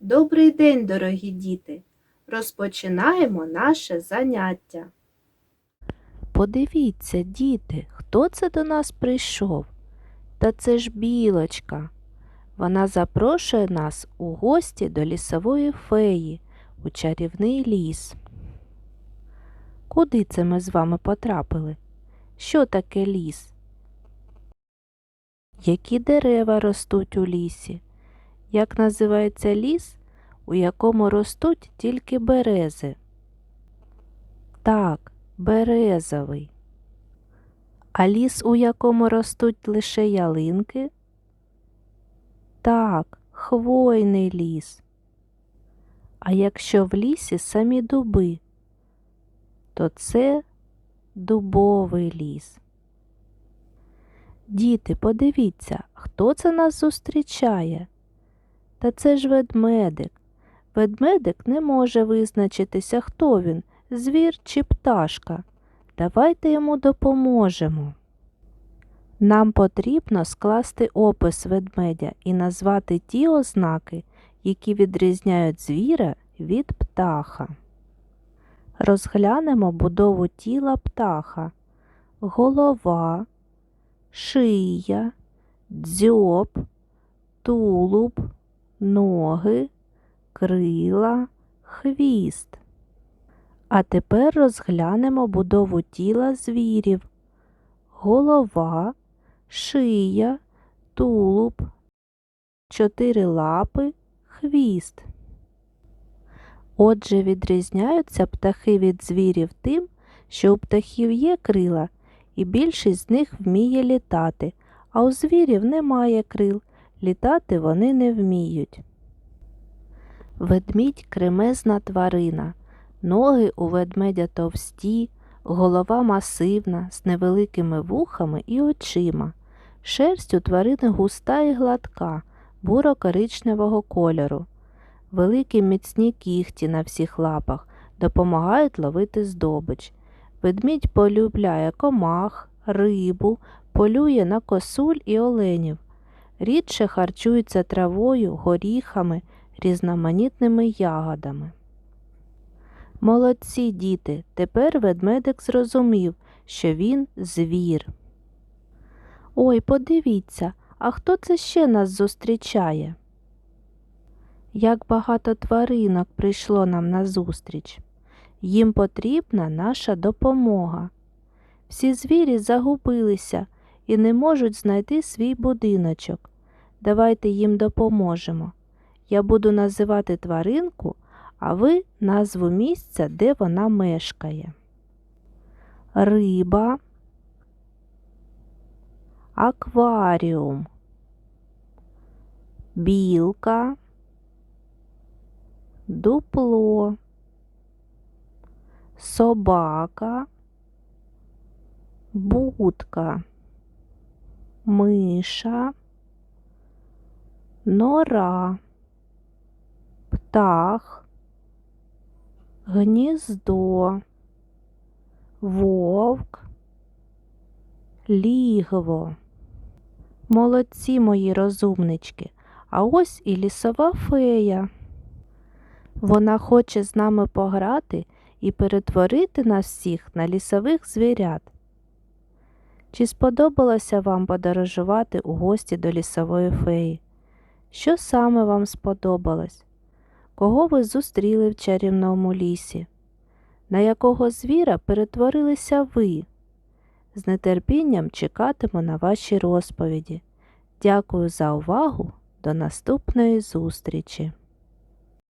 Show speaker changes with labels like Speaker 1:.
Speaker 1: Добрий день, дорогі діти! Розпочинаємо наше заняття.
Speaker 2: Подивіться, діти, хто це до нас прийшов? Та це ж білочка. Вона запрошує нас у гості до лісової феї у чарівний ліс. Куди це ми з вами потрапили? Що таке ліс? Які дерева ростуть у лісі? Як називається ліс, у якому ростуть тільки берези? Так, березовий. А ліс, у якому ростуть лише ялинки? Так, хвойний ліс. А якщо в лісі самі дуби, то це дубовий ліс. Діти, подивіться, хто це нас зустрічає? Та це ж ведмедик. Ведмедик не може визначитися, хто він звір чи пташка. Давайте йому допоможемо. Нам потрібно скласти опис ведмедя і назвати ті ознаки, які відрізняють звіра від птаха. Розглянемо будову тіла птаха, голова, шия, дзьоб, тулуб, ноги, крила, хвіст. А тепер розглянемо будову тіла звірів. Голова, шия, тулуб, чотири лапи, хвіст. Отже, відрізняються птахи від звірів тим, що у птахів є крила, і більшість з них вміє літати, а у звірів немає крил, літати вони не вміють. Ведмідь кремезна тварина. Ноги у ведмедя товсті, голова масивна, з невеликими вухами і очима. Шерсть у тварини густа і гладка, буро-коричневого кольору. Великі міцні кігті на всіх лапах допомагають ловити здобич. Ведмідь полюбляє комах, рибу, полює на косуль і оленів. Рідше харчується травою, горіхами, різноманітними ягодами. Молодці діти, тепер ведмедик зрозумів, що він звір. Ой, подивіться, а хто це ще нас зустрічає? Як багато тваринок прийшло нам назустріч. Їм потрібна наша допомога. Всі звірі загубилися і не можуть знайти свій будиночок. Давайте їм допоможемо. Я буду називати тваринку, а ви назву місця, де вона мешкає. Риба, акваріум, білка, дупло, собака, будка, миша, нора, птах, гніздо, вовк, лігво. Молодці мої розумнички, а ось і лісова фея. Вона хоче з нами пограти і перетворити нас всіх на лісових звірят. Чи сподобалося вам подорожувати у гості до лісової феї? Що саме вам сподобалось? Кого ви зустріли в чарівному лісі? На якого звіра перетворилися ви? З нетерпінням чекатиму на ваші розповіді. Дякую за увагу. До наступної зустрічі!